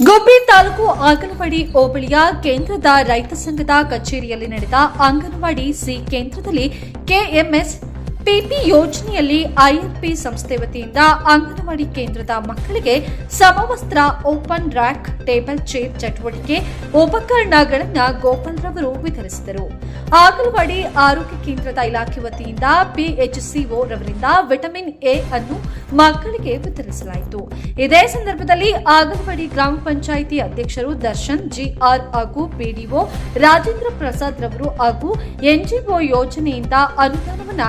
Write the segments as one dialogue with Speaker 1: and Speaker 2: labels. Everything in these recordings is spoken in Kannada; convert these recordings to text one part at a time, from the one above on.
Speaker 1: ಗುಬ್ಬಿ ತಾಲೂಕು ಅಂಗನವಾಡಿ ಹೋಬಳಿಯ ಕೇಂದ್ರದ ರೈತ ಸಂಘದ ಕಚೇರಿಯಲ್ಲಿ ನಡೆದ ಅಂಗನವಾಡಿ ಸಿ ಕೇಂದ್ರದಲ್ಲಿ ಕೆಎಂಎಸ್ ಪಿಪಿ ಯೋಜನೆಯಲ್ಲಿ ಐಎಫ್ಪಿ ಸಂಸ್ಥೆ ವತಿಯಿಂದ ಅಂಗನವಾಡಿ ಕೇಂದ್ರದ ಮಕ್ಕಳಿಗೆ ಸಮವಸ್ತ್ರ, ಓಪನ್ ರ್ಯಾಕ್, ಟೇಬಲ್ ಚೇರ್ ಚಟುವಟಿಕೆ, ಉಪಕರಣಗಳನ್ನು ಗೋಪಾಲ್ ರವರು ವಿತರಿಸಿದರು. ಅಂಗನವಾಡಿ ಆರೋಗ್ಯ ಕೇಂದ್ರದ ಇಲಾಖೆ ವತಿಯಿಂದ ಪಿಎಚ್ಸಿಒ ರವರಿಂದ ವಿಟಮಿನ್ ಎ ಅನ್ನು ಮಕ್ಕಳಿಗೆ ವಿತರಿಸಲಾಯಿತು. ಇದೇ ಸಂದರ್ಭದಲ್ಲಿ ಅಂಗನವಾಡಿ ಗ್ರಾಮ ಪಂಚಾಯಿತಿ ಅಧ್ಯಕ್ಷರು ದರ್ಶನ್, ಜಿಆರ್ ಹಾಗೂ ಪಿಡಿಒ ರಾಜೇಂದ್ರ ಪ್ರಸಾದ್ ರವರು ಹಾಗೂ ಎನ್ಜಿಒ ಯೋಜನೆಯಿಂದ ಅನುದಾನವನ್ನ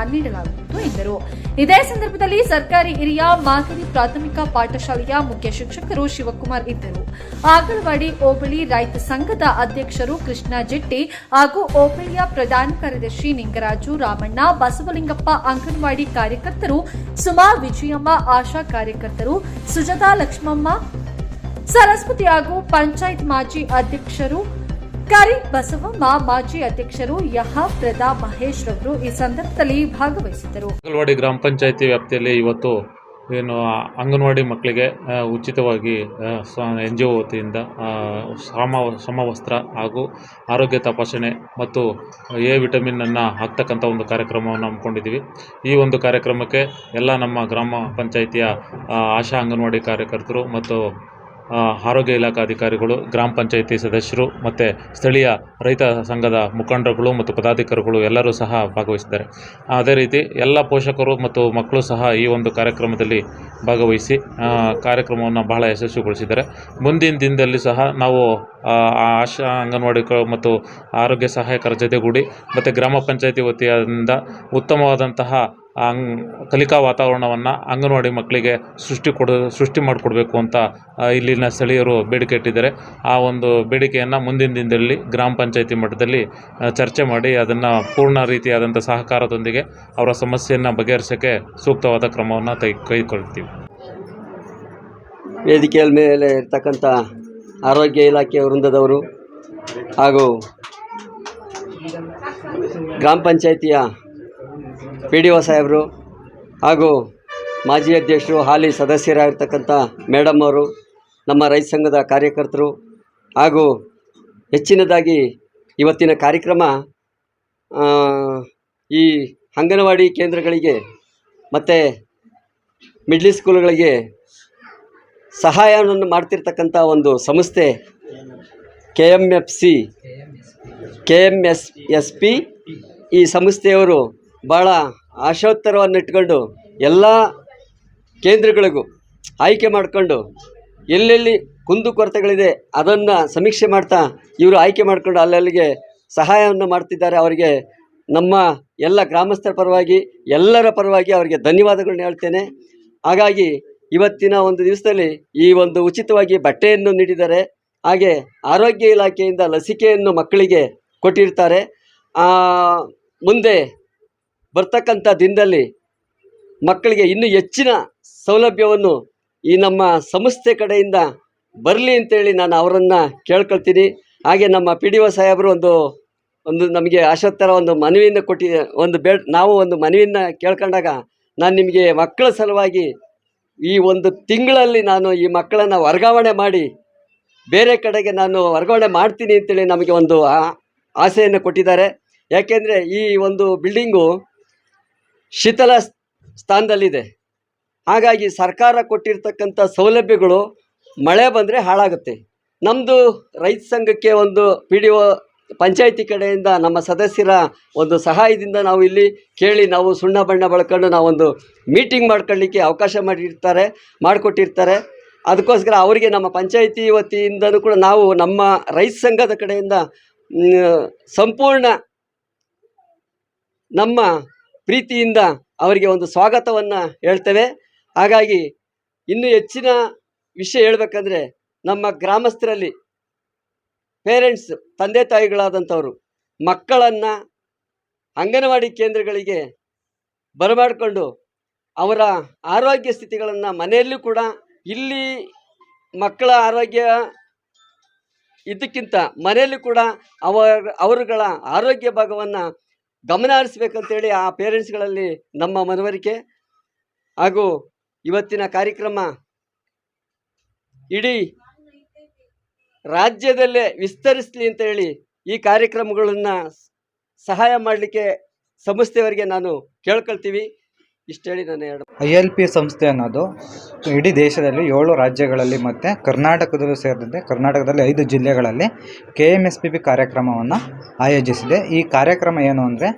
Speaker 1: ನೀಡಲಾಗುವುದು ಎಂದರು. ಇದೇ ಸಂದರ್ಭದಲ್ಲಿ ಸರ್ಕಾರಿ ಹಿರಿಯ ಮಾದರಿ ಪ್ರಾಥಮಿಕ ಪಾಠಶಾಲೆಯ ಮುಖ್ಯ ಶಿಕ್ಷಕರು ಶಿವಕುಮಾರ್ ಇದ್ದರು. ಅಂಗನವಾಡಿ ಹೋಬಳಿ ರೈತ ಸಂಘದ ಅಧ್ಯಕ್ಷರು ಕೃಷ್ಣ ಜೆಟ್ಟಿ ಹಾಗೂ ಹೋಬಳಿಯ ಪ್ರಧಾನ ಕಾರ್ಯದರ್ಶಿ ನಿಂಗರಾಜು ರಾಮಣ್ಣ, ಬಸವಲಿಂಗಪ್ಪ ಅಂಗನವಾಡಿ ಕಾರ್ಯಕರ್ತರು ಸುಮಾ ವಿಜಯಮ್ಮ, ಆಶಾ ಕಾರ್ಯಕರ್ತರು ಸುಜತಾ ಲಕ್ಷ್ಮಮ್ಮ, ಸರಸ್ವತಿ ಹಾಗೂ ಪಂಚಾಯತ್ ಮಾಜಿ ಅಧ್ಯಕ್ಷರು ಬಸವಮ್ಮ ಮಾಜಿ ಅಧ್ಯಕ್ಷರು ಯಹ ಪ್ರದಾ ಮಹೇಶ್ ರವರು ಈ ಸಂದರ್ಭದಲ್ಲಿ ಭಾಗವಹಿಸಿದರು
Speaker 2: ಅಂಗನವಾಡಿ ಗ್ರಾಮ ಪಂಚಾಯಿತಿ ವ್ಯಾಪ್ತಿಯಲ್ಲಿ ಇವತ್ತು ಏನು ಅಂಗನವಾಡಿ ಮಕ್ಕಳಿಗೆ ಉಚಿತವಾಗಿ ಎನ್ ಜಿ ಒ ವತಿಯಿಂದ ಸಮ, ಸಮವಸ್ತ್ರ ಹಾಗೂ ಆರೋಗ್ಯ ತಪಾಸಣೆ ಮತ್ತು ಎ ವಿಟಮಿನನ್ನು ಹಾಕ್ತಕ್ಕಂಥ ಒಂದು ಕಾರ್ಯಕ್ರಮವನ್ನು ಹಮ್ಮಿಕೊಂಡಿದ್ದೀವಿ. ಈ ಒಂದು ಕಾರ್ಯಕ್ರಮಕ್ಕೆ ಎಲ್ಲ ನಮ್ಮ ಗ್ರಾಮ ಪಂಚಾಯಿತಿಯ ಆಶಾ ಅಂಗನವಾಡಿ ಕಾರ್ಯಕರ್ತರು ಮತ್ತು ಆರೋಗ್ಯ ಇಲಾಖಾ ಅಧಿಕಾರಿಗಳು, ಗ್ರಾಮ ಪಂಚಾಯಿತಿ ಸದಸ್ಯರು ಮತ್ತು ಸ್ಥಳೀಯ ರೈತ ಸಂಘದ ಮುಖಂಡರುಗಳು ಮತ್ತು ಪದಾಧಿಕಾರಿಗಳು ಎಲ್ಲರೂ ಸಹ ಭಾಗವಹಿಸಿದ್ದಾರೆ. ಅದೇ ರೀತಿ ಎಲ್ಲ ಪೋಷಕರು ಮತ್ತು ಮಕ್ಕಳು ಸಹ ಈ ಒಂದು ಕಾರ್ಯಕ್ರಮದಲ್ಲಿ ಭಾಗವಹಿಸಿ ಕಾರ್ಯಕ್ರಮವನ್ನು ಬಹಳ ಯಶಸ್ವಿಗೊಳಿಸಿದ್ದಾರೆ. ಮುಂದಿನ ದಿನದಲ್ಲಿ ಸಹ ನಾವು ಆಶಾ ಅಂಗನವಾಡಿ ಮತ್ತು ಆರೋಗ್ಯ ಸಹಾಯಕರ ಜೊತೆಗೂಡಿ ಮತ್ತು ಗ್ರಾಮ ಪಂಚಾಯಿತಿ ವತಿಯಿಂದ ಉತ್ತಮವಾದಂತಹ ಅಂಗ್, ಕಲಿಕಾ ವಾತಾವರಣವನ್ನು ಅಂಗನವಾಡಿ ಮಕ್ಕಳಿಗೆ ಸೃಷ್ಟಿ ಕೊಡ, ಸೃಷ್ಟಿ ಮಾಡಿಕೊಡ್ಬೇಕು ಅಂತ ಇಲ್ಲಿನ ಸ್ಥಳೀಯರು ಬೇಡಿಕೆ ಇಟ್ಟಿದ್ದಾರೆ. ಆ ಒಂದು ಬೇಡಿಕೆಯನ್ನು ಮುಂದಿನ ದಿನದಲ್ಲಿ ಗ್ರಾಮ ಪಂಚಾಯಿತಿ ಮಟ್ಟದಲ್ಲಿ ಚರ್ಚೆ ಮಾಡಿ ಅದನ್ನು ಪೂರ್ಣ ರೀತಿಯಾದಂಥ ಸಹಕಾರದೊಂದಿಗೆ ಅವರ ಸಮಸ್ಯೆಯನ್ನು ಬಗೆಹರಿಸೋಕ್ಕೆ ಸೂಕ್ತವಾದ ಕ್ರಮವನ್ನು ತೆಗೆ, ಕೈಗೊಳ್ತೀವಿ.
Speaker 3: ವೇದಿಕೆಯ ಮೇಲೆ ಇರ್ತಕ್ಕಂಥ ಆರೋಗ್ಯ ಇಲಾಖೆಯ ವೃಂದದವರು ಹಾಗೂ ಗ್ರಾಮ ಪಂಚಾಯಿತಿಯ ಪಿ ಡಿ ಒ ಸಾಹೇಬರು ಹಾಗೂ ಮಾಜಿ ಅಧ್ಯಕ್ಷರು, ಹಾಲಿ ಸದಸ್ಯರಾಗಿರ್ತಕ್ಕಂಥ ಮೇಡಮ್ ಅವರು, ನಮ್ಮ ರೈತ ಸಂಘದ ಕಾರ್ಯಕರ್ತರು ಹಾಗೂ ಹೆಚ್ಚಿನದಾಗಿ ಇವತ್ತಿನ ಕಾರ್ಯಕ್ರಮ ಈ ಅಂಗನವಾಡಿ ಕೇಂದ್ರಗಳಿಗೆ ಮತ್ತು ಮಿಡ್ಲ್ ಸ್ಕೂಲ್ಗಳಿಗೆ ಸಹಾಯವನ್ನು ಮಾಡ್ತಿರ್ತಕ್ಕಂಥ ಒಂದು ಸಂಸ್ಥೆ K M F C K M S S P ಈ ಸಂಸ್ಥೆಯವರು ಭಾಳ ಆಶೋತ್ತರವನ್ನು ಇಟ್ಕೊಂಡು ಎಲ್ಲ ಕೇಂದ್ರಗಳಿಗೂ ಆಯ್ಕೆ ಮಾಡಿಕೊಂಡು ಎಲ್ಲೆಲ್ಲಿ ಕುಂದುಕೊರತೆಗಳಿದೆ ಅದನ್ನು ಸಮೀಕ್ಷೆ ಮಾಡ್ತಾ ಇವರು ಆಯ್ಕೆ ಮಾಡಿಕೊಂಡು ಅಲ್ಲಲ್ಲಿಗೆ ಸಹಾಯವನ್ನು ಮಾಡ್ತಿದ್ದಾರೆ ಅವರಿಗೆ ನಮ್ಮ ಎಲ್ಲ ಗ್ರಾಮಸ್ಥರ ಪರವಾಗಿ, ಎಲ್ಲರ ಪರವಾಗಿ ಅವರಿಗೆ ಧನ್ಯವಾದಗಳನ್ನ ಹೇಳ್ತೇನೆ. ಹಾಗಾಗಿ ಇವತ್ತಿನ ಒಂದು ದಿವಸದಲ್ಲಿ ಈ ಒಂದು ಉಚಿತವಾಗಿ ಬಟ್ಟೆಯನ್ನು ನೀಡಿದ್ದಾರೆ ಹಾಗೆ ಆರೋಗ್ಯ ಇಲಾಖೆಯಿಂದ ಲಸಿಕೆಯನ್ನು ಮಕ್ಕಳಿಗೆ ಕೊಟ್ಟಿರ್ತಾರೆ. ಮುಂದೆ ಬರ್ತಕ್ಕಂಥ ದಿನದಲ್ಲಿ ಮಕ್ಕಳಿಗೆ ಇನ್ನೂ ಹೆಚ್ಚಿನ ಸೌಲಭ್ಯವನ್ನು ಈ ನಮ್ಮ ಸಂಸ್ಥೆ ಕಡೆಯಿಂದ ಬರಲಿ ಅಂತೇಳಿ ನಾನು ಅವರನ್ನು ಕೇಳ್ಕೊಳ್ತೀನಿ. ಹಾಗೆ ನಮ್ಮ ಪಿ ಡಿ ಒ ಸಾಹೇಬರು ಒಂದು ಒಂದು ನಮಗೆ ಆಶೋತ್ತರ ಒಂದು ಮನವಿಯನ್ನು ಕೊಟ್ಟಿ, ಒಂದು ಬೇ ನಾವು ಒಂದು ಮನವಿಯನ್ನು ಕೇಳ್ಕೊಂಡಾಗ ನಾನು ನಿಮಗೆ ಮಕ್ಕಳ ಸಲುವಾಗಿ ಈ ಒಂದು ತಿಂಗಳಲ್ಲಿ ನಾನು ಈ ಮಕ್ಕಳನ್ನು ವರ್ಗಾವಣೆ ಮಾಡಿ ಬೇರೆ ಕಡೆಗೆ ನಾನು ವರ್ಗಾವಣೆ ಮಾಡ್ತೀನಿ ಅಂತೇಳಿ ನಮಗೆ ಒಂದು ಆಸೆಯನ್ನು ಕೊಟ್ಟಿದ್ದಾರೆ. ಯಾಕೆಂದರೆ ಈ ಒಂದು ಬಿಲ್ಡಿಂಗು ಶೀತಲ ಸ್ಥಾನದಲ್ಲಿದೆ. ಹಾಗಾಗಿ ಸರ್ಕಾರ ಕೊಟ್ಟಿರ್ತಕ್ಕಂಥ ಸೌಲಭ್ಯಗಳು ಮಳೆ ಬಂದರೆ ಹಾಳಾಗುತ್ತೆ. ನಮ್ಮದು ರೈತ ಸಂಘಕ್ಕೆ ಒಂದು ಪಿ ಡಿ ಒ ಪಂಚಾಯಿತಿ ಕಡೆಯಿಂದ ನಮ್ಮ ಸದಸ್ಯರ ಒಂದು ಸಹಾಯದಿಂದ ನಾವು ಇಲ್ಲಿ ಕೇಳಿ ನಾವು ಸುಣ್ಣ ಬಣ್ಣ ಬಳಕೊಂಡು ನಾವೊಂದು ಮೀಟಿಂಗ್ ಮಾಡ್ಕೊಳ್ಳಿಕ್ಕೆ ಅವಕಾಶ ಮಾಡಿರ್ತಾರೆ, ಮಾಡಿಕೊಟ್ಟಿರ್ತಾರೆ. ಅದಕ್ಕೋಸ್ಕರ ಅವರಿಗೆ ನಮ್ಮ ಪಂಚಾಯಿತಿ ವತಿಯಿಂದನೂ ಕೂಡ ನಾವು ನಮ್ಮ ರೈತ ಸಂಘದ ಕಡೆಯಿಂದ ಸಂಪೂರ್ಣ ನಮ್ಮ ಪ್ರೀತಿಯಿಂದ ಅವರಿಗೆ ಒಂದು ಸ್ವಾಗತವನ್ನು ಹೇಳ್ತೇವೆ. ಹಾಗಾಗಿ ಇನ್ನು ಹೆಚ್ಚಿನ ವಿಷಯ ಹೇಳಬೇಕಂದ್ರೆ ನಮ್ಮ ಗ್ರಾಮಸ್ಥರಲ್ಲಿ ಪೇರೆಂಟ್ಸ್, ತಂದೆ ತಾಯಿಗಳಾದಂಥವರು, ಮಕ್ಕಳನ್ನು ಅಂಗನವಾಡಿ ಕೇಂದ್ರಗಳಿಗೆ ಬರಮಾಡಿಕೊಂಡು ಅವರ ಆರೋಗ್ಯ ಸ್ಥಿತಿಗಳನ್ನು ಮನೆಯಲ್ಲೂ ಕೂಡ ಇಲ್ಲಿ ಮಕ್ಕಳ ಆರೋಗ್ಯ ಇದಕ್ಕಿಂತ ಮನೆಯಲ್ಲೂ ಕೂಡ ಅವರ, ಅವರುಗಳ ಆರೋಗ್ಯ ಭಾಗವನ್ನು ಗಮನ ಹರಿಸ್ಬೇಕಂತೇಳಿ ಆ ಪೇರೆಂಟ್ಸ್ಗಳಲ್ಲಿ ನಮ್ಮ ಮನವರಿಕೆ ಹಾಗೂ ಇವತ್ತಿನ ಕಾರ್ಯಕ್ರಮ ಇಡೀ ರಾಜ್ಯದಲ್ಲೇ ವಿಸ್ತರಿಸಲಿ ಅಂತ ಹೇಳಿ ಈ ಕಾರ್ಯಕ್ರಮಗಳನ್ನು ಸಹಾಯ ಮಾಡಲಿಕ್ಕೆ ಸಂಸ್ಥೆಯವರಿಗೆ ನಾನು ಕೇಳ್ಕೊಳ್ತೀವಿ. ಇಷ್ಟು ನಾನು
Speaker 4: ಐ ಎಲ್ ಪಿ ಸಂಸ್ಥೆ ಅನ್ನೋದು ಇಡೀ ದೇಶದಲ್ಲಿ ಏಳು ರಾಜ್ಯಗಳಲ್ಲಿ ಮತ್ತು ಕರ್ನಾಟಕದಲ್ಲೂ ಸೇರಿದಂತೆ ಕರ್ನಾಟಕದಲ್ಲಿ ಐದು ಜಿಲ್ಲೆಗಳಲ್ಲಿ K M S P B ಕಾರ್ಯಕ್ರಮವನ್ನು ಆಯೋಜಿಸಿದೆ. ಈ ಕಾರ್ಯಕ್ರಮ ಏನು ಅಂದರೆ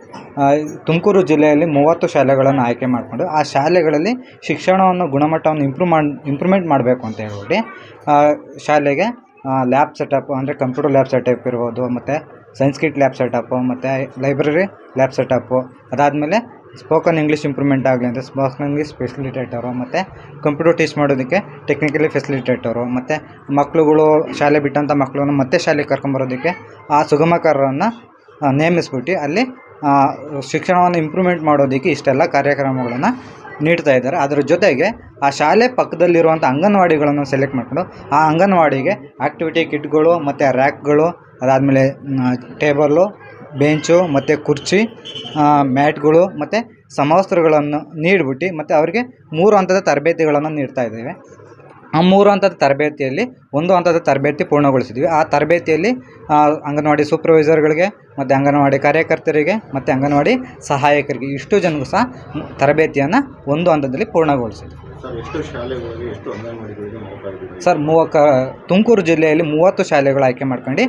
Speaker 4: ತುಮಕೂರು ಜಿಲ್ಲೆಯಲ್ಲಿ ಮೂವತ್ತು ಶಾಲೆಗಳನ್ನು ಆಯ್ಕೆ ಮಾಡಿಕೊಂಡು ಆ ಶಾಲೆಗಳಲ್ಲಿ ಶಿಕ್ಷಣವನ್ನು, ಗುಣಮಟ್ಟವನ್ನು ಇಂಪ್ರೂವ್ ಮಾಡಿ, ಇಂಪ್ರೂವ್ಮೆಂಟ್ ಮಾಡಬೇಕು ಅಂತ ಹೇಳ್ಬಿಟ್ಟು ಶಾಲೆಗೆ ಲ್ಯಾಬ್ ಸೆಟಪ್ ಅಂದರೆ ಕಂಪ್ಯೂಟರ್ ಲ್ಯಾಬ್ ಸೆಟಪ್ ಇರ್ಬೋದು, ಮತ್ತು ಸೈನ್ಸ್ ಕಿಟ್ ಲ್ಯಾಬ್ ಸೆಟಪ್ಪು ಮತ್ತು ಲೈಬ್ರರಿ ಲ್ಯಾಬ್ ಸೆಟಪ್ಪು ಅದಾದಮೇಲೆ ಸ್ಪೋಕನ್ ಇಂಗ್ಲೀಷ್ ಇಂಪ್ರೂವ್ಮೆಂಟ್ ಆಗಲಿ ಅಂತ ಸ್ಪೋಕನ್ ಇಂಗ್ಲೀಷ್ ಫೆಸಿಲಿಟೇಟರು ಮತ್ತು ಕಂಪ್ಯೂಟರ್ ಟೀಚ್ ಮಾಡೋದಕ್ಕೆ ಟೆಕ್ನಿಕಲಿ ಫೆಸಿಲಿಟೇಟರು ಮತ್ತು ಮಕ್ಕಳುಗಳು ಶಾಲೆ ಬಿಟ್ಟಂಥ ಮಕ್ಕಳನ್ನು ಮತ್ತೆ ಶಾಲೆಗೆ ಕರ್ಕೊಂಬರೋದಕ್ಕೆ ಆ ಸುಗಮಕಾರರನ್ನು ನೇಮಿಸ್ಬಿಟ್ಟು ಅಲ್ಲಿ ಶಿಕ್ಷಣವನ್ನು ಇಂಪ್ರೂವ್ಮೆಂಟ್ ಮಾಡೋದಕ್ಕೆ ಇಷ್ಟೆಲ್ಲ ಕಾರ್ಯಕ್ರಮಗಳನ್ನು ನೀಡ್ತಾ ಇದ್ದಾರೆ. ಅದರ ಜೊತೆಗೆ ಆ ಶಾಲೆ ಪಕ್ಕದಲ್ಲಿರುವಂಥ ಅಂಗನವಾಡಿಗಳನ್ನು ಸೆಲೆಕ್ಟ್ ಮಾಡಿಕೊಂಡು ಆ ಅಂಗನವಾಡಿಗೆ ಆ್ಯಕ್ಟಿವಿಟಿ ಕಿಟ್ಗಳು ಮತ್ತು ರ್ಯಾಕ್ಗಳು ಅದಾದಮೇಲೆ ಟೇಬಲ್ಲು ಬೆಂಚು ಮತ್ತು ಕುರ್ಚಿ ಮ್ಯಾಟ್ಗಳು ಮತ್ತು ಸಮವಸ್ತ್ರಗಳನ್ನು ನೀಡ್ಬಿಟ್ಟು ಮತ್ತು ಅವರಿಗೆ ಮೂರು ಹಂತದ ತರಬೇತಿಗಳನ್ನು ನೀಡ್ತಾ ಇದ್ದೇವೆ. ಆ ಮೂರು ಹಂತದ ತರಬೇತಿಯಲ್ಲಿ ಒಂದು ಹಂತದ ತರಬೇತಿ ಪೂರ್ಣಗೊಳಿಸಿದ್ವಿ. ಆ ತರಬೇತಿಯಲ್ಲಿ ಅಂಗನವಾಡಿ ಸೂಪರ್ವೈಸರ್ಗಳಿಗೆ ಮತ್ತು ಅಂಗನವಾಡಿ ಕಾರ್ಯಕರ್ತರಿಗೆ ಮತ್ತು ಅಂಗನವಾಡಿ ಸಹಾಯಕರಿಗೆ ಇಷ್ಟು ಜನಗೂ ಸಹ ತರಬೇತಿಯನ್ನು ಒಂದು ಹಂತದಲ್ಲಿ ಪೂರ್ಣಗೊಳಿಸಿದ್ವಿ.
Speaker 5: ಸರ್
Speaker 4: ಮೂವ ತುಮಕೂರು ಜಿಲ್ಲೆಯಲ್ಲಿ ಮೂವತ್ತು ಶಾಲೆಗಳು ಆಯ್ಕೆ ಮಾಡ್ಕೊಂಡು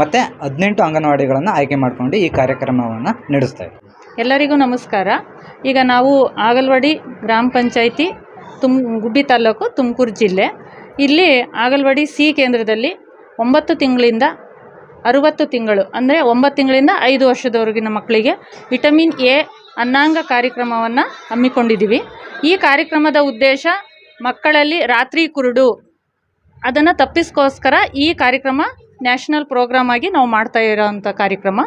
Speaker 4: ಮತ್ತು ಹದಿನೆಂಟು ಅಂಗನವಾಡಿಗಳನ್ನು ಆಯ್ಕೆ ಮಾಡ್ಕೊಂಡು ಈ ಕಾರ್ಯಕ್ರಮವನ್ನು ನಡೆಸ್ತಾ ಇದ್ದೀವಿ
Speaker 6: ಎಲ್ಲರಿಗೂ ನಮಸ್ಕಾರ. ಈಗ ನಾವು ಆಗಲ್ವಾಡಿ ಗ್ರಾಮ ಪಂಚಾಯಿತಿ ತುಮ್ ಗುಬ್ಬಿ ತಾಲೂಕು ತುಮಕೂರು ಜಿಲ್ಲೆ. ಇಲ್ಲಿ ಆಗಲ್ವಾಡಿ ಸಿ ಕೇಂದ್ರದಲ್ಲಿ ಒಂಬತ್ತು ತಿಂಗಳಿಂದ ಅರುವತ್ತು ತಿಂಗಳು, ಅಂದರೆ ಒಂಬತ್ತು ತಿಂಗಳಿಂದ ಐದು ವರ್ಷದವರೆಗಿನ ಮಕ್ಕಳಿಗೆ ವಿಟಮಿನ್ ಎ ಅನ್ನಾಂಗ ಕಾರ್ಯಕ್ರಮವನ್ನು ಹಮ್ಮಿಕೊಂಡಿದ್ದೀವಿ ಈ ಕಾರ್ಯಕ್ರಮದ ಉದ್ದೇಶ ಮಕ್ಕಳಲ್ಲಿ ರಾತ್ರಿ ಕುರುಡು, ಅದನ್ನು ತಪ್ಪಿಸ್ಕೋಸ್ಕರ ಈ ಕಾರ್ಯಕ್ರಮ ನ್ಯಾಷನಲ್ ಪ್ರೋಗ್ರಾಮ್ ಆಗಿ ನಾವು ಮಾಡ್ತಾ ಇರೋವಂಥ ಕಾರ್ಯಕ್ರಮ.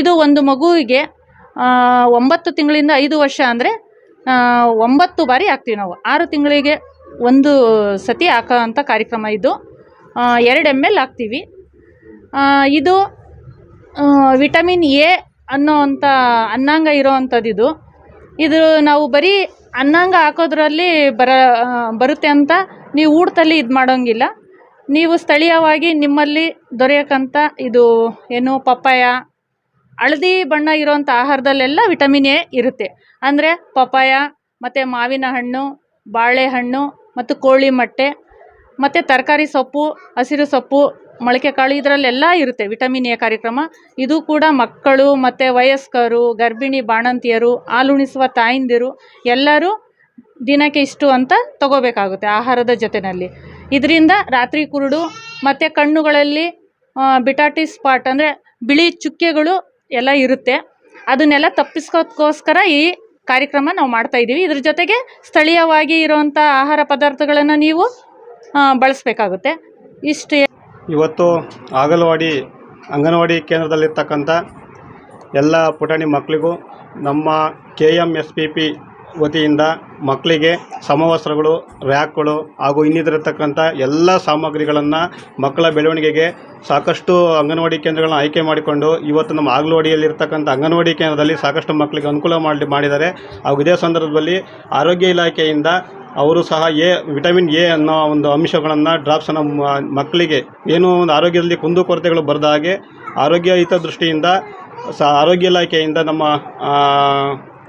Speaker 6: ಇದು ಒಂದು ಮಗುವಿಗೆ ಒಂಬತ್ತು ತಿಂಗಳಿಂದ ಐದು ವರ್ಷ ಅಂದರೆ ಒಂಬತ್ತು ಬಾರಿ ಹಾಕ್ತೀವಿ ನಾವು. ಆರು ತಿಂಗಳಿಗೆ ಒಂದು ಸತಿ ಹಾಕೋ ಅಂಥ ಕಾರ್ಯಕ್ರಮ ಇದು. ಎರಡು ಎಂ ಎಲ್ ಹಾಕ್ತೀವಿ. ಇದು ವಿಟಮಿನ್ ಎ ಅನ್ನೋ ಅಂಥ ಅನ್ನಾಂಗ ಇರೋವಂಥದ್ದು ಇದು. ಇದು ನಾವು ಬರೀ ಅನ್ನಾಂಗ ಹಾಕೋದ್ರಲ್ಲಿ ಬರ ಬರುತ್ತೆ ಅಂತ ನೀವು ಊಟದಲ್ಲಿ ಇದು ಮಾಡೋಂಗಿಲ್ಲ. ನೀವು ಸ್ಥಳೀಯವಾಗಿ ನಿಮ್ಮಲ್ಲಿ ದೊರೆಯೋಕ್ಕಂಥ ಇದು ಏನು ಪಪ್ಪಾಯ, ಹಳದಿ ಬಣ್ಣ ಇರೋವಂಥ ಆಹಾರದಲ್ಲೆಲ್ಲ ವಿಟಮಿನ್ ಎ ಇರುತ್ತೆ. ಅಂದರೆ ಪಪ್ಪಾಯ, ಮತ್ತು ಮಾವಿನ ಹಣ್ಣು, ಬಾಳೆಹಣ್ಣು, ಮತ್ತು ಕೋಳಿ ಮೊಟ್ಟೆ, ಮತ್ತು ತರಕಾರಿ ಸೊಪ್ಪು, ಹಸಿರು ಸೊಪ್ಪು, ಮೊಳಕೆ ಕಾಳು ಇದರಲ್ಲೆಲ್ಲ ಇರುತ್ತೆ ವಿಟಮಿನ್ ಎ ಕಾರ್ಯಕ್ರಮ. ಇದು ಕೂಡ ಮಕ್ಕಳು, ಮತ್ತು ವಯಸ್ಕರು, ಗರ್ಭಿಣಿ ಬಾಣಂತಿಯರು, ಹಾಲುಣಿಸುವ ತಾಯಂದಿರು ಎಲ್ಲರೂ ದಿನಕ್ಕೆ ಇಷ್ಟು ಅಂತ ತಗೋಬೇಕಾಗುತ್ತೆ ಆಹಾರದ ಜೊತೆಯಲ್ಲಿ ಇದರಿಂದ ರಾತ್ರಿ ಕುರುಡು, ಮತ್ತು ಕಣ್ಣುಗಳಲ್ಲಿ ಬಿಟಾಟಿಸ್ ಸ್ಪಾಟ್ ಅಂದರೆ ಬಿಳಿ ಚುಕ್ಕೆಗಳು ಎಲ್ಲ ಇರುತ್ತೆ. ಅದನ್ನೆಲ್ಲ ತಪ್ಪಿಸ್ಕೋದಕ್ಕೋಸ್ಕರ ಈ ಕಾರ್ಯಕ್ರಮ ನಾವು ಮಾಡ್ತಾ ಇದ್ದೀವಿ. ಇದ್ರ ಜೊತೆಗೆ ಸ್ಥಳೀಯವಾಗಿ ಇರುವಂಥ ಆಹಾರ ಪದಾರ್ಥಗಳನ್ನು ನೀವು ಬಳಸಬೇಕಾಗುತ್ತೆ. ಇಷ್ಟು
Speaker 5: ಇವತ್ತು ಆಗಲವಾಡಿ, ಅಂಗನವಾಡಿ ಕೇಂದ್ರದಲ್ಲಿರ್ತಕ್ಕಂಥ ಎಲ್ಲ ಪುಟಾಣಿ ಮಕ್ಕಳಿಗೂ ನಮ್ಮ K M S P P ವತಿಯಿಂದ ಮಕ್ಕಳಿಗೆ ಸಮವಸ್ತ್ರಗಳು, ರ್ಯಾಕ್ಗಳು ಹಾಗೂ ಇನ್ನಿತರತಕ್ಕಂಥ ಎಲ್ಲ ಸಾಮಗ್ರಿಗಳನ್ನು ಮಕ್ಕಳ ಬೆಳವಣಿಗೆಗೆ ಸಾಕಷ್ಟು ಅಂಗನವಾಡಿ ಕೇಂದ್ರಗಳನ್ನ ಆಯ್ಕೆ ಮಾಡಿಕೊಂಡು ಇವತ್ತು ನಮ್ಮ ಆಗಲವಾಡಿಯಲ್ಲಿರ್ತಕ್ಕಂಥ ಅಂಗನವಾಡಿ ಕೇಂದ್ರದಲ್ಲಿ ಸಾಕಷ್ಟು ಮಕ್ಕಳಿಗೆ ಅನುಕೂಲ ಮಾಡಿ, ಮಾಡಿದ್ದಾರೆ. ಹಾಗೂ ಇದೇ ಸಂದರ್ಭದಲ್ಲಿ ಆರೋಗ್ಯ ಇಲಾಖೆಯಿಂದ ಅವರು ಸಹ ಎ, ವಿಟಮಿನ್ ಎ ಅನ್ನೋ ಒಂದು ಅಂಶಗಳನ್ನು ಡ್ರಾಪ್ಸನ್ನು ಮಕ್ಕಳಿಗೆ ಏನೋ ಒಂದು ಆರೋಗ್ಯದಲ್ಲಿ ಕುಂದುಕೊರತೆಗಳು ಬರದ ಹಾಗೆ ಆರೋಗ್ಯ ಹಿತದೃಷ್ಟಿಯಿಂದ ಸ, ಆರೋಗ್ಯ ಇಲಾಖೆಯಿಂದ ನಮ್ಮ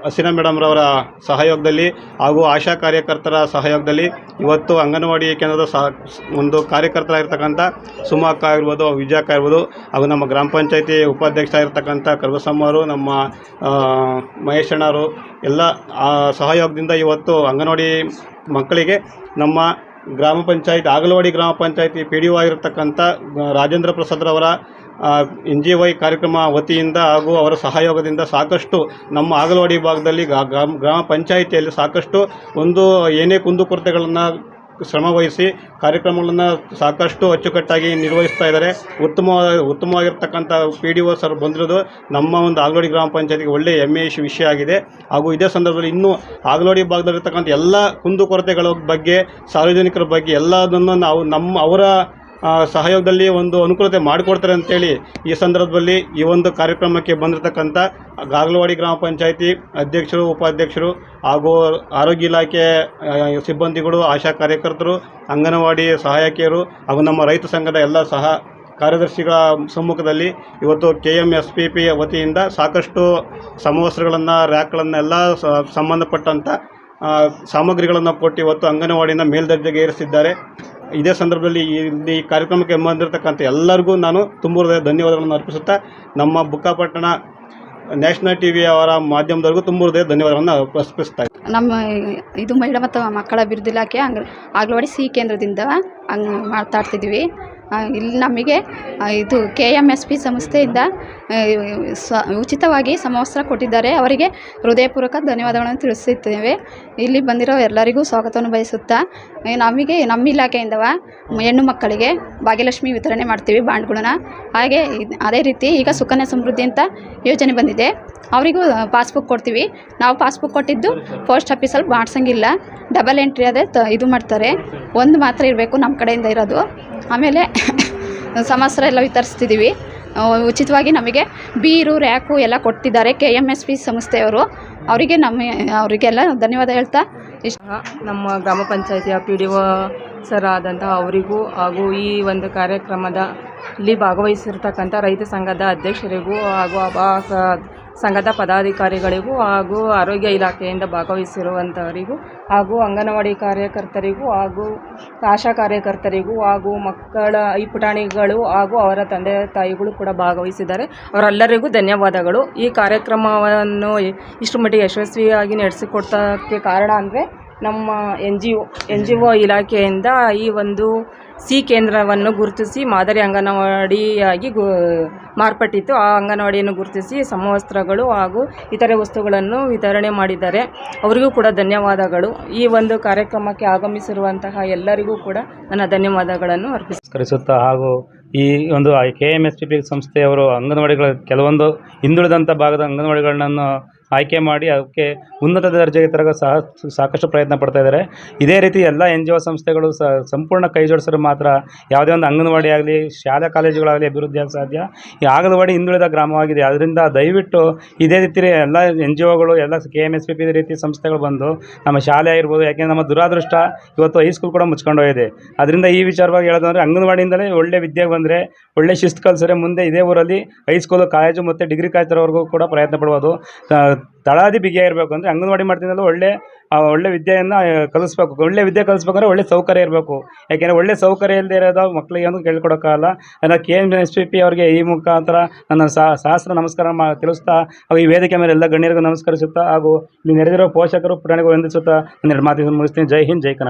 Speaker 5: ಹಸೀನಾ ಮೇಡಮ್ರವರ ಸಹಯೋಗದಲ್ಲಿ ಹಾಗೂ ಆಶಾ ಕಾರ್ಯಕರ್ತರ ಸಹಯೋಗದಲ್ಲಿ ಇವತ್ತು ಅಂಗನವಾಡಿ ಕೇಂದ್ರದ ಸಹ ಒಂದು ಕಾರ್ಯಕರ್ತರಾಗಿರ್ತಕ್ಕಂಥ ಸುಮಕ್ಕ ಆಗಿರ್ಬೋದು ವಿಜಯಕ್ಕ ಇರ್ಬೋದು ಹಾಗೂ ನಮ್ಮ ಗ್ರಾಮ ಪಂಚಾಯತಿ ಉಪಾಧ್ಯಕ್ಷ ಆಗಿರ್ತಕ್ಕಂಥ ಕರ್ಬಸಮ್ಮರು ನಮ್ಮ ಮಹೇಶಣ್ಣರು ಎಲ್ಲ ಸಹಯೋಗದಿಂದ ಇವತ್ತು ಅಂಗನವಾಡಿ ಮಕ್ಕಳಿಗೆ ನಮ್ಮ ಗ್ರಾಮ ಪಂಚಾಯತ್, ಆಗಲವಾಡಿ ಗ್ರಾಮ ಪಂಚಾಯತಿ ಪಿ ಡಿ ಒ ಆಗಿರ್ತಕ್ಕಂಥ ರಾಜೇಂದ್ರ ಪ್ರಸಾದ್ರವರ ಎನ್ ಜಿ ವೈ ಕಾರ್ಯಕ್ರಮ ವತಿಯಿಂದ ಹಾಗೂ ಅವರ ಸಹಯೋಗದಿಂದ ಸಾಕಷ್ಟು ನಮ್ಮ ಆಗಲವಾಡಿ ಭಾಗದಲ್ಲಿ ಗ್ರಾಮ ಪಂಚಾಯಿತಿಯಲ್ಲಿ ಸಾಕಷ್ಟು ಒಂದು ಏನೇ ಕುಂದುಕೊರತೆಗಳನ್ನು ಶ್ರಮವಹಿಸಿ ಕಾರ್ಯಕ್ರಮಗಳನ್ನು ಸಾಕಷ್ಟು ಅಚ್ಚುಕಟ್ಟಾಗಿ ನಿರ್ವಹಿಸ್ತಾ ಇದ್ದಾರೆ. ಉತ್ತಮ ಉತ್ತಮವಾಗಿರ್ತಕ್ಕಂಥ ಪಿ ಡಿ ಒ ಸರ್ ಬಂದಿರೋದು ನಮ್ಮ ಒಂದು ಆಗಲೋಡಿ ಗ್ರಾಮ ಪಂಚಾಯತಿಗೆ ಒಳ್ಳೆಯ ಹೆಮ್ಮೆಯ ವಿಷ- ವಿಷಯ ಆಗಿದೆ. ಹಾಗೂ ಇದೇ ಸಂದರ್ಭದಲ್ಲಿ ಇನ್ನೂ ಆಗಲೋಡಿ ಭಾಗದಲ್ಲಿರ್ತಕ್ಕಂಥ ಎಲ್ಲ ಕುಂದುಕೊರತೆಗಳ ಬಗ್ಗೆ, ಸಾರ್ವಜನಿಕರ ಬಗ್ಗೆ ಎಲ್ಲದನ್ನು ನಾವು ನಮ್ಮ ಅವರ ಸಹಯೋಗದಲ್ಲಿ ಒಂದು ಅನುಕೂಲತೆ ಮಾಡಿಕೊಡ್ತಾರೆ ಅಂತೇಳಿ ಈ ಸಂದರ್ಭದಲ್ಲಿ ಈ ಒಂದು ಕಾರ್ಯಕ್ರಮಕ್ಕೆ ಬಂದಿರತಕ್ಕಂಥ ಗಾಗಲವಾಡಿ ಗ್ರಾಮ ಪಂಚಾಯಿತಿ ಅಧ್ಯಕ್ಷರು, ಉಪಾಧ್ಯಕ್ಷರು ಹಾಗೂ ಆರೋಗ್ಯ ಇಲಾಖೆ ಸಿಬ್ಬಂದಿಗಳು, ಆಶಾ ಕಾರ್ಯಕರ್ತರು, ಅಂಗನವಾಡಿ ಸಹಾಯಕಿಯರು ಹಾಗೂ ನಮ್ಮ ರೈತ ಸಂಘದ ಎಲ್ಲ ಸಹ ಕಾರ್ಯದರ್ಶಿಗಳ ಸಮ್ಮುಖದಲ್ಲಿ ಇವತ್ತು K M S P P ವತಿಯಿಂದ ಸಾಕಷ್ಟು ಸಮವಸ್ತ್ರಗಳನ್ನು, ರ್ಯಾಕ್ಗಳನ್ನೆಲ್ಲ ಸಂಬಂಧಪಟ್ಟಂಥ ಸಾಮಗ್ರಿಗಳನ್ನು ಕೊಟ್ಟು ಇವತ್ತು ಅಂಗನವಾಡಿನ ಮೇಲ್ದರ್ಜೆಗೆ ಏರಿಸಿದ್ದಾರೆ. ಇದೇ ಸಂದರ್ಭದಲ್ಲಿ ಈ ಕಾರ್ಯಕ್ರಮಕ್ಕೆ ಬಂದಿರತಕ್ಕಂಥ ಎಲ್ಲರಿಗೂ ನಾನು ತುಂಬ ಧನ್ಯವಾದಗಳನ್ನು ಅರ್ಪಿಸುತ್ತಾ ನಮ್ಮ ಬುಕ್ಕಾಪಟ್ಟಣ ನ್ಯಾಷನಲ್ ಟಿ ವಿ ಅವರ ಮಾಧ್ಯಮದವರೆಗೂ ತುಂಬ ಹೃದಯ ಧನ್ಯವಾದಗಳನ್ನು.
Speaker 7: ನಮ್ಮ ಇದು ಮಹಿಳಾ ಮತ್ತು ಮಕ್ಕಳ ಅಭಿವೃದ್ಧಿ ಇಲಾಖೆ ಅಂಗ್ ಅಂಗನವಾಡಿ ಸಿ ಕೇಂದ್ರದಿಂದ ಹಂಗೆ ಮಾತಾಡ್ತಿದ್ವಿ ಇಲ್ಲಿ ನಮಗೆ ಇದು ಕೆ ಎಂ ಎಸ್ ಪಿ ಸಂಸ್ಥೆಯಿಂದ ಸ ಉಚಿತವಾಗಿ ಸಮವಸ್ತ್ರ ಕೊಟ್ಟಿದ್ದಾರೆ. ಅವರಿಗೆ ಹೃದಯಪೂರ್ವಕ ಧನ್ಯವಾದಗಳನ್ನು ತಿಳಿಸುತ್ತೇವೆ. ಇಲ್ಲಿ ಬಂದಿರೋ ಎಲ್ಲರಿಗೂ ಸ್ವಾಗತವನ್ನು ಬಯಸುತ್ತಾ ನಮಗೆ, ನಮ್ಮ ಇಲಾಖೆಯಿಂದವ ಹೆಣ್ಣು ಮಕ್ಕಳಿಗೆ ಭಾಗ್ಯಲಕ್ಷ್ಮಿ ವಿತರಣೆ ಮಾಡ್ತೀವಿ ಬಾಂಡ್ಗಳನ್ನ. ಹಾಗೆ ಅದೇ ರೀತಿ ಈಗ ಸುಕನ್ಯಾ ಸಮೃದ್ಧಿ ಅಂತ ಯೋಜನೆ ಬಂದಿದೆ. ಅವರಿಗೂ ಪಾಸ್ಬುಕ್ ಕೊಡ್ತೀವಿ. ನಾವು ಪಾಸ್ಬುಕ್ ಕೊಟ್ಟಿದ್ದು ಪೋಸ್ಟ್ ಆಫೀಸಲ್ಲಿ ಮಾಡ್ಸೋಂಗಿಲ್ಲ. ಡಬಲ್ ಎಂಟ್ರಿ ಅದೇ ತ, ಇದು ಮಾಡ್ತಾರೆ. ಒಂದು ಮಾತ್ರ ಇರಬೇಕು ನಮ್ಮ ಕಡೆಯಿಂದ ಇರೋದು. ಆಮೇಲೆ ಸಮವಸ್ತ್ರ ಎಲ್ಲ ವಿತರಿಸ್ತಿದ್ದೀವಿ. ಉಚಿತವಾಗಿ ನಮಗೆ ಬೀರು, ರ್ಯಾಕು ಎಲ್ಲ ಕೊಟ್ಟಿದ್ದಾರೆ ಕೆ ಎಂ ಎಸ್ ಪಿ ಸಂಸ್ಥೆಯವರು. ಅವರಿಗೆ ನಮ್ಮ, ಅವರಿಗೆಲ್ಲ ಧನ್ಯವಾದ ಹೇಳ್ತಾ ಇಷ್ಟ
Speaker 8: ನಮ್ಮ ಗ್ರಾಮ ಪಂಚಾಯತಿಯ ಪಿ ಡಿ ಒ ಸರ್ ಆದಂತಹ ಅವರಿಗೂ ಹಾಗೂ ಈ ಒಂದು ಕಾರ್ಯಕ್ರಮದಲ್ಲಿ ಭಾಗವಹಿಸಿರ್ತಕ್ಕಂಥ ರೈತ ಸಂಘದ ಅಧ್ಯಕ್ಷರಿಗೂ ಹಾಗೂ ಆ ಸಂಘದ ಪದಾಧಿಕಾರಿಗಳಿಗೂ ಹಾಗೂ ಆರೋಗ್ಯ ಇಲಾಖೆಯಿಂದ ಭಾಗವಹಿಸಿರುವಂಥವರಿಗೂ ಹಾಗೂ ಅಂಗನವಾಡಿ ಕಾರ್ಯಕರ್ತರಿಗೂ ಹಾಗೂ ಆಶಾ ಕಾರ್ಯಕರ್ತರಿಗೂ ಹಾಗೂ ಮಕ್ಕಳ ಈ ಪುಟಾಣಿಗಳು ಹಾಗೂ ಅವರ ತಂದೆ ತಾಯಿಗಳು ಕೂಡ ಭಾಗವಹಿಸಿದ್ದಾರೆ. ಅವರೆಲ್ಲರಿಗೂ ಧನ್ಯವಾದಗಳು. ಈ ಕಾರ್ಯಕ್ರಮವನ್ನು ಇಷ್ಟು ಮಟ್ಟಿಗೆ ಯಶಸ್ವಿಯಾಗಿ ನಡೆಸಿಕೊಡ್ತಕ್ಕೆ ಕಾರಣ ಅಂದರೆ ನಮ್ಮ N G O N G O ಇಲಾಖೆಯಿಂದ ಈ ಒಂದು ಸಿ ಕೇಂದ್ರವನ್ನು ಗುರುತಿಸಿ ಮಾದರಿ ಅಂಗನವಾಡಿಯಾಗಿ ಗು, ಮಾರ್ಪಟ್ಟಿತ್ತು. ಆ ಅಂಗನವಾಡಿಯನ್ನು ಗುರುತಿಸಿ ಸಮವಸ್ತ್ರಗಳು ಹಾಗೂ ಇತರೆ ವಸ್ತುಗಳನ್ನು ವಿತರಣೆ ಮಾಡಿದ್ದಾರೆ. ಅವರಿಗೂ ಕೂಡ ಧನ್ಯವಾದಗಳು. ಈ ಒಂದು ಕಾರ್ಯಕ್ರಮಕ್ಕೆ ಆಗಮಿಸಿರುವಂತಹ ಎಲ್ಲರಿಗೂ ಕೂಡ ನನ್ನ ಧನ್ಯವಾದಗಳನ್ನು
Speaker 9: ಅರ್ಪಿಸ್ಕರಿಸುತ್ತಾ ಹಾಗೂ ಈ ಒಂದು K M S P P ಸಂಸ್ಥೆಯವರು ಅಂಗನವಾಡಿಗಳ ಕೆಲವೊಂದು ಹಿಂದುಳಿದಂಥ ಭಾಗದ ಅಂಗನವಾಡಿಗಳನ್ನು ಆಯ್ಕೆ ಮಾಡಿ ಅದಕ್ಕೆ ಉನ್ನತ ದರ್ಜೆಗೆ ತರಗ ಸಹ ಸಾಕಷ್ಟು ಪ್ರಯತ್ನ ಪಡ್ತಾ ಇದ್ದಾರೆ ಇದೇ ರೀತಿ ಎಲ್ಲ ಎನ್ ಜಿ ಒ ಸಂಸ್ಥೆಗಳು ಸಂಪೂರ್ಣ ಕೈ ಜೋಡಿಸಿದ್ರೆ ಮಾತ್ರ ಯಾವುದೇ ಒಂದು ಅಂಗನವಾಡಿ ಆಗಲಿ, ಶಾಲಾ ಕಾಲೇಜುಗಳಾಗಲಿ ಅಭಿವೃದ್ಧಿ ಆಗ ಸಾಧ್ಯ. ಈ ಆಗಲವಾಡಿ ಹಿಂದುಳಿದ ಗ್ರಾಮವಾಗಿದೆ. ಅದರಿಂದ ದಯವಿಟ್ಟು ಇದೇ ರೀತಿ ಎಲ್ಲ ಎನ್ ಜಿ ಒಗಳು ಎಲ್ಲ K M S P P ರೀತಿ ಸಂಸ್ಥೆಗಳು ಬಂದು ನಮ್ಮ ಶಾಲೆ ಆಗಿರ್ಬೋದು ಯಾಕೆಂದರೆ ನಮ್ಮ ದುರಾದೃಷ್ಟ ಇವತ್ತು ಹೈಸ್ಕೂಲ್ ಕೂಡ ಮುಚ್ಕೊಂಡು ಹೋಗಿದೆ. ಅದರಿಂದ ಈ ವಿಚಾರವಾಗಿ ಹೇಳೋದಂದ್ರೆ ಅಂಗನವಾಡಿಯಿಂದಲೇ ಒಳ್ಳೆ ವಿದ್ಯೆ ಬಂದರೆ, ಒಳ್ಳೆ ಶಿಸ್ತು ಕಲಿಸಿದ್ರೆ ಮುಂದೆ ಇದೇ ಊರಲ್ಲಿ ಹೈಸ್ಕೂಲು ಕಾಲೇಜು ಮತ್ತು ಡಿಗ್ರಿ ಕಾಯ್ತಿರೋವರೆಗೂ ಕೂಡ ಪ್ರಯತ್ನ ಪಡ್ಬೋದು. ತಳಾದಿ ಬಿಗಿಯಾಗಿರಬೇಕು ಅಂದರೆ ಅಂಗನವಾಡಿ ಮಾಡ್ತಿದ್ದಲ್ಲ ಒಳ್ಳೆ ಒಳ್ಳೆ ವಿದ್ಯೆಯನ್ನು ಕಲಿಸ್ಬೇಕು. ಒಳ್ಳೆ ವಿದ್ಯೆ ಕಲಿಸ್ಬೇಕಂದ್ರೆ ಒಳ್ಳೆ ಸೌಕರ್ಯ ಇರಬೇಕು. ಯಾಕೆಂದರೆ ಒಳ್ಳೆ ಸೌಕರ್ಯ ಇಲ್ಲದೆ ಇರೋದು ಮಕ್ಕಳಿಗೆ ಒಂದು ಕೇಳ್ಕೊಡೋಕ್ಕಾಗಲ್ಲ. ಅದನ್ನು K M S P P ಅವರಿಗೆ ಈ ಮುಖಾಂತರ ನನ್ನ ಸಹ- ಸಹಸ್ರ ನಮಸ್ಕಾರ ಮಾ, ತಿಳಿಸ್ತಾ ಹಾಗೂ ಈ ವೇದಿಕೆ ಮೇಲೆ ಎಲ್ಲ ಗಣ್ಯರಿಗೂ ನಮಸ್ಕರಿಸುತ್ತಾ ಹಾಗೂ ಇಲ್ಲಿ ನೆರೆದಿರೋ ಪೋಷಕರು ಪ್ರಾಣಿಗಳು ವಂದಿಸುತ್ತಾ ಎರಡು ಮಾತಿಗೆ ಮುಗಿಸ್ತೀನಿ. ಜೈ ಹಿಂದ್, ಜೈ ಕನ್ನಡ